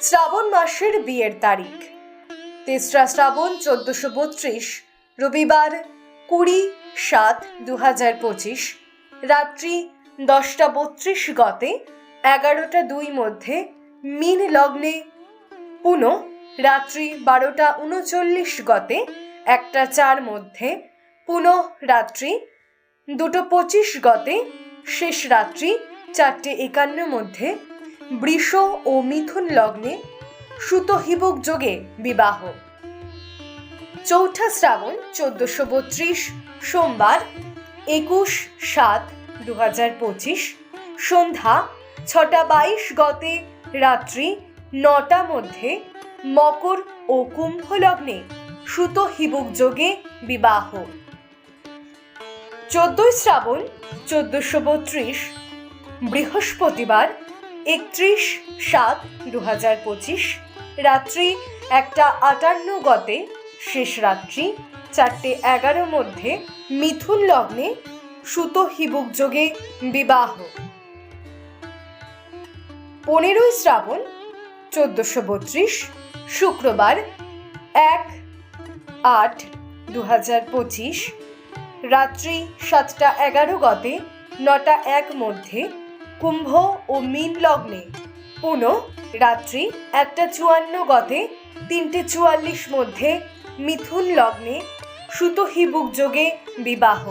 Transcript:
শ্রাবণ মাসের বিয়ের তারিখ। তেসরা শ্রাবণ চোদ্দশো বত্রিশ, রবিবার কুড়ি সাত দু হাজার পঁচিশ, রাত্রি দশটা বত্রিশ গতে এগারোটা দুই মধ্যে মিন লগ্নে পুনঃ রাত্রি বারোটা উনচল্লিশ গতে একটা চার মধ্যে পুনঃ রাত্রি দুটো পঁচিশ গতে শেষ রাত্রি চারটে একান্ন মধ্যে বৃষ ও মিথুন লগ্নে সুত হিবুক যোগে বিবাহ। চৌঠা শ্রাবণ চোদ্দশো বত্রিশ, সোমবার, একুশ সাত দু হাজার পঁচিশ, সন্ধ্যা ছটা বাইশ গতে রাত্রি নটা মধ্যে মকর ও কুম্ভ লগ্নে সুত হিবুক যোগে বিবাহ। চোদ্দই শ্রাবণ চোদ্দশো বত্রিশ, বৃহস্পতিবার একত্রিশ সাত দু হাজার পঁচিশ, রাত্রি একটা আটান্ন গতে, শেষ রাত্রি চারটে এগারো মধ্যে মিথুন লগ্নে সুত হিবুক যোগে বিবাহ। পনেরোই শ্রাবণ চোদ্দশো বত্রিশ, শুক্রবার এক আট দু হাজার পঁচিশ, রাত্রি সাতটা এগারো গতে, নটা এক মধ্যে কুম্ভ ও মীন লগ্নে। পুনঃ রাত্রি একটা চুয়ান্ন গতে তিনটে চুয়াল্লিশ মধ্যে মিথুন লগ্নে সুতহিবুক যোগে বিবাহ।